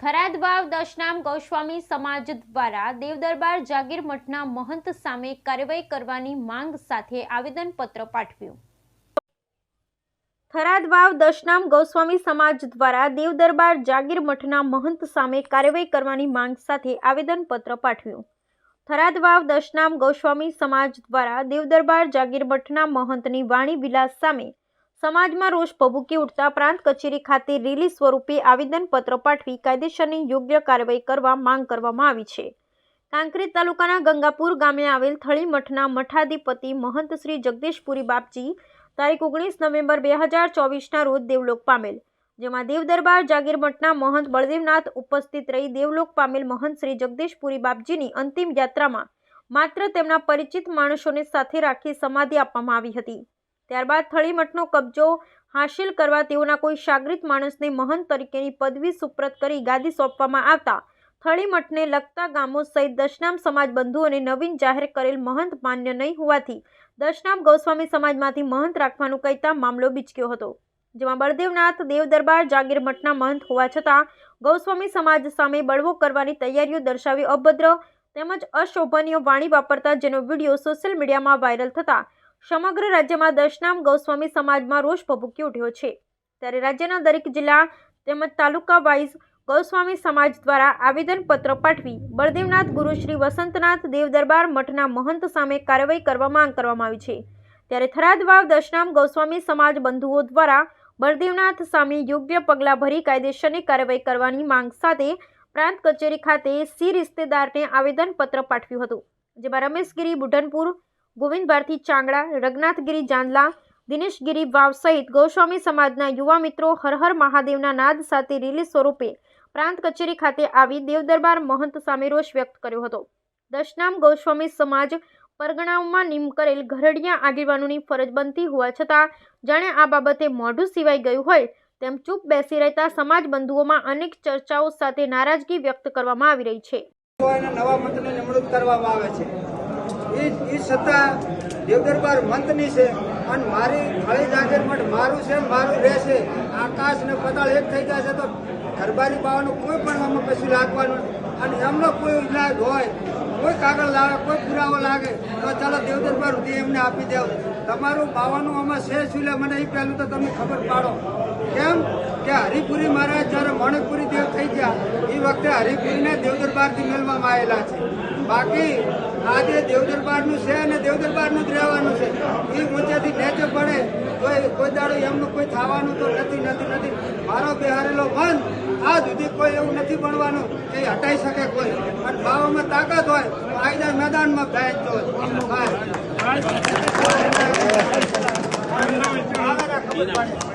થરાદ વાવ દશનામ ગૌસ્વામી સમાજ દ્વારા દેવદરબાર જાગીર મઠના મહંત સામે કાર્યવાહી કરવાની માંગ સાથે આવેદનપત્ર પાઠવ્યું. થરાદ વાવ દશનામ ગૌસ્વામી સમાજ દ્વારા દેવદરબાર જાગીર મઠના મહંત સામે કાર્યવાહી કરવાની માંગ સાથે આવેદનપત્ર પાઠવ્યું. થરાદ વાવ દશનામ ગૌસ્વામી સમાજ દ્વારા દેવદરબાર જાગીર મઠના મહંતની વાણી વિલાસ સામે સમાજમાં રોષ ભભૂકી ઉઠતા પ્રાંત કચેરી ખાતે રેલી સ્વરૂપે આવેદનપત્ર પાઠવી કાયદેસરની યોગ્ય કાર્યવાહી કરવા માંગ કરવામાં આવી છે. કાંકરેજ તાલુકાના ગંગાપુર ગામે આવેલ થળી મઠના મઠાધિપતિ મહંત શ્રી જગદીશપુરી બાપજી તારીખ ઓગણીસ નવેમ્બર બે હજાર ચોવીસના રોજ દેવલોક પામેલ, જેમાં દેવદરબાર જાગીર મઠના મહંત બળદેવનાથ ઉપસ્થિત રહી દેવલોક પામેલ મહંત શ્રી જગદીશપુરી બાપજીની અંતિમ યાત્રામાં માત્ર તેમના પરિચિત માણસોને સાથે રાખી સમાધિ આપવામાં આવી હતી. ત્યારબાદ થળી મઠનો કબજો હાંસિલ કરવા તેઓના કોઈ શાગરિત માણસને મહંત તરીકેની પદવી સુપ્રત કરી ગાદી સોંપવામાં આવતા. થળી મઠને લગતા ગામો સહિત દશનામ સમાજ બંધુઓને નવીન જાહેર કરેલ મહંત માન્ય નહીં હોવાથી દશનામ ગૌસ્વામી સમાજમાંથી મહંત રાખવાનું કહેતા મામલો બીચક્યો હતો. જેમાં બળદેવનાથ, દેવદરબાર, જાગીર મઠના મહંત હોવા છતાં ગૌસ્વામી સમાજ સામે બળવો કરવાની તૈયારીઓ દર્શાવી અભદ્ર તેમજ અશોભનીય વાણી વાપરતા જેનો વીડિયો સોશિયલ મીડિયામાં વાયરલ થતા સમગ્ર રાજ્યમાં દશનામ ગૌસ્વામી સમાજમાં રોષ ભભૂકી ઉઠ્યો છે. ત્યારે રાજ્યના દરેક જિલ્લા તેમજ તાલુકા વાઇઝ ગૌસ્વામી સમાજ દ્વારા આવેદનપત્ર પાઠવી બળદેવનાથ ગુરુ શ્રી વસંતનાથ દેવદરબાર મઠના મહંત સામે કાર્યવાહી કરવા માંગ કરવામાં આવી છે. ત્યારે થરાદ વાવ દશનામ ગૌસ્વામી સમાજ બંધુઓ દ્વારા બળદેવનાથ સામે યોગ્ય પગલાં ભરી કાયદેસરની કાર્યવાહી કરવાની માંગ સાથે પ્રાંત કચેરી ખાતે સી રિશ્તેદારને આવેદનપત્ર પાઠવ્યું હતું. જેમાં રમેશગીરી, બુઢનપુર ગોવિંદ ભારતી ચાંગડા, રઘનાથગીરી ચાંદલા દિનેશગીરી વાવ સહિત ગૌસ્વામી સમાજના યુવા મિત્રો હર હર મહાદેવના નાદ સાથે રિલીઝ સ્વરૂપે પ્રાંત કચેરી ખાતે આવી દેવદરબાર મહંત સામે રોષ વ્યક્ત કર્યો હતો. દશનામ ગૌસ્વામી સમાજ પરગણાઓમાં નિમ કરેલ ઘરડિયા આગેવાનોની ફરજ બનતી હોવા છતાં જાણે આ બાબતે મોઢું સિવાય ગયું હોય તેમ ચૂપ બેસી રહેતા સમાજ બંધુઓમાં અનેક ચર્ચાઓ સાથે નારાજગી વ્યક્ત કરવામાં આવી રહી છે. નવા મંત્રની નિમણૂક કરવામાં આવે છે. એ એ છતાં દેવદરબાર મંતની છે અને મારી ખળી જાગીર પણ મારું છે, મારું રહેશે. આકાશ ને પતાળ એક થઈ જશે તો દરબારી બાવાનું કોઈ પણ આમાં કશું લાગવાનું અને એમનો કોઈ ઇલાજ હોય કોઈ કાગળ લાવે કોઈ પુરાવો લાગે, તો ચાલો દેવદરબાર સુધી એમને આપી દેવ તમારું બાવાનું આમાં છે શું મને એ પહેલું તો તમને ખબર પાડો. કેમ? કે હરિપુરી મહારાજ જ્યારે મણકપુરી દેવ થઈ ગયા, એ વખતે હરિપુરીને દેવદરબારથી મેળવામાં આવેલા છે. બાકી આજે દેવદરબારનું છે અને દેવદરબારનું જ રહેવાનું છે. એ ઊંચેથી નેચે પડે તો કોઈ દાડો એમનું કોઈ થવાનું તો નથી નથી નથી. મારો બિહારેલો મન આ સુધી કોઈ એવું નથી બનવાનું કે હટાઈ શકે કોઈ. અને બાવામાં તાકાત હોય તો મેદાનમાં. હા.